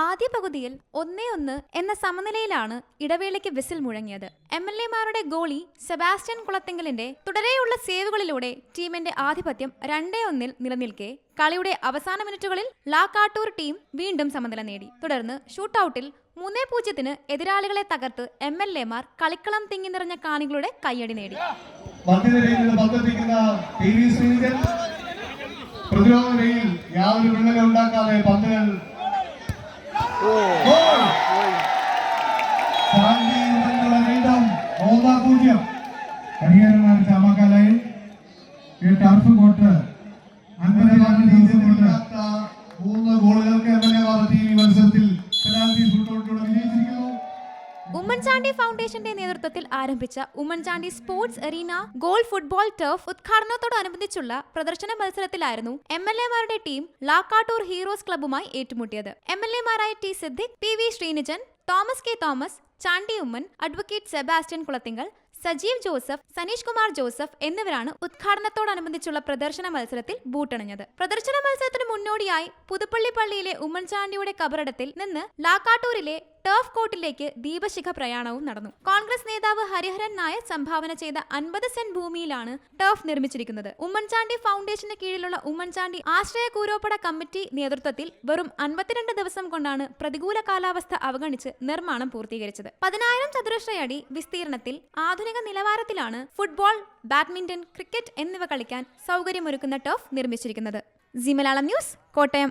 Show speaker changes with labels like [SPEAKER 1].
[SPEAKER 1] ആദ്യ പകുതിയിൽ ഒന്നേ ഒന്ന് എന്ന സമനിലയിലാണ് ഇടവേളയ്ക്ക് വിസിൽ മുഴങ്ങിയത്. എം എൽ എമാരുടെ ഗോളി സെബാസ്റ്റ്യൻ കുളത്തിങ്കലിന്റെ തുടരെയുള്ള സേവുകളിലൂടെ ടീമിന്റെ ആധിപത്യം രണ്ടേ ഒന്നിൽ നിലനിൽക്കെ കളിയുടെ അവസാന മിനിറ്റുകളിൽ ലാക്കാട്ടൂർ ടീം വീണ്ടും സമനില നേടി. തുടർന്ന് ഷൂട്ടൌട്ടിൽ മൂന്നേ പൂജ്യത്തിന് എതിരാളികളെ തകർത്ത് എം എൽ എമാർ കളിക്കളം തിങ്ങി നിറഞ്ഞ കാണികളുടെ കയ്യടി നേടി.
[SPEAKER 2] പ്രതിരോധ ഉണ്ടാക്കാതെ പന്തുകൾ வேண்டும் மூணா பூஜ்ஜியம் கரிகரனாருக்கு அமகலை எட்டு அரசு போட்ட அந்த
[SPEAKER 1] ഉമ്മൻചാണ്ടി ഫൗണ്ടേഷന്റെ നേതൃത്വത്തിൽ ആരംഭിച്ച Oommen Chandy sports arena goal football turf ഉദ്ഘാടനത്തോടനുബന്ധിച്ചുള്ള പ്രദർശന മത്സരത്തിലായിരുന്നു എം എൽ എമാരുടെ ടീം ലാക്കാട്ടൂർ ഹീറോസ് ക്ലബ്ബുമായി ഏറ്റുമുട്ടിയത്. M L എമാരായ T Siddique P V Sreenijan Thomas K Thomas Chandy Oommen advocate Sebastian Kulathinkal Sajeev Joseph Saneesh Kumar Joseph എന്നിവരാണ് ഉദ്ഘാടനത്തോടനുബന്ധിച്ചുള്ള പ്രദർശന മത്സരത്തിൽ ബൂട്ടണിഞ്ഞത്. പ്രദർശന മത്സരത്തിന് മുന്നോടിയായി പുതുപ്പള്ളി പള്ളിയിലെ ഉമ്മൻചാണ്ടിയുടെ കബറടത്തിൽ നിന്ന് ലാക്കാട്ടൂരിലെ ടർഫ് കോർട്ടിലേക്ക് ദീപശിഖ പ്രയാണവും നടന്നു. കോൺഗ്രസ് നേതാവ് ഹരിഹരൻ നായർ സംഭാവന ചെയ്ത അൻപത് സെന്റ് ഭൂമിയിലാണ് ടർഫ് നിർമ്മിച്ചിരിക്കുന്നത്. ഉമ്മൻചാണ്ടി ഫൗണ്ടേഷന് കീഴിലുള്ള ഉമ്മൻചാണ്ടി ആശ്രയ കൂരോപ്പട കമ്മിറ്റി നേതൃത്വത്തിൽ വെറും അൻപത്തിരണ്ട് ദിവസം കൊണ്ടാണ് പ്രതികൂല കാലാവസ്ഥ അവഗണിച്ച് നിർമ്മാണം പൂർത്തീകരിച്ചത്. പതിനായിരം ചതുരശ്രയടി വിസ്തീർണത്തിൽ ആധുനിക നിലവാരത്തിലാണ് ഫുട്ബോൾ ബാഡ്മിന്റൺ ക്രിക്കറ്റ് എന്നിവ കളിക്കാൻ സൗകര്യമൊരുക്കുന്ന ടർഫ് നിർമ്മിച്ചിരിക്കുന്നത്. Zee Malayalam news Kottayam.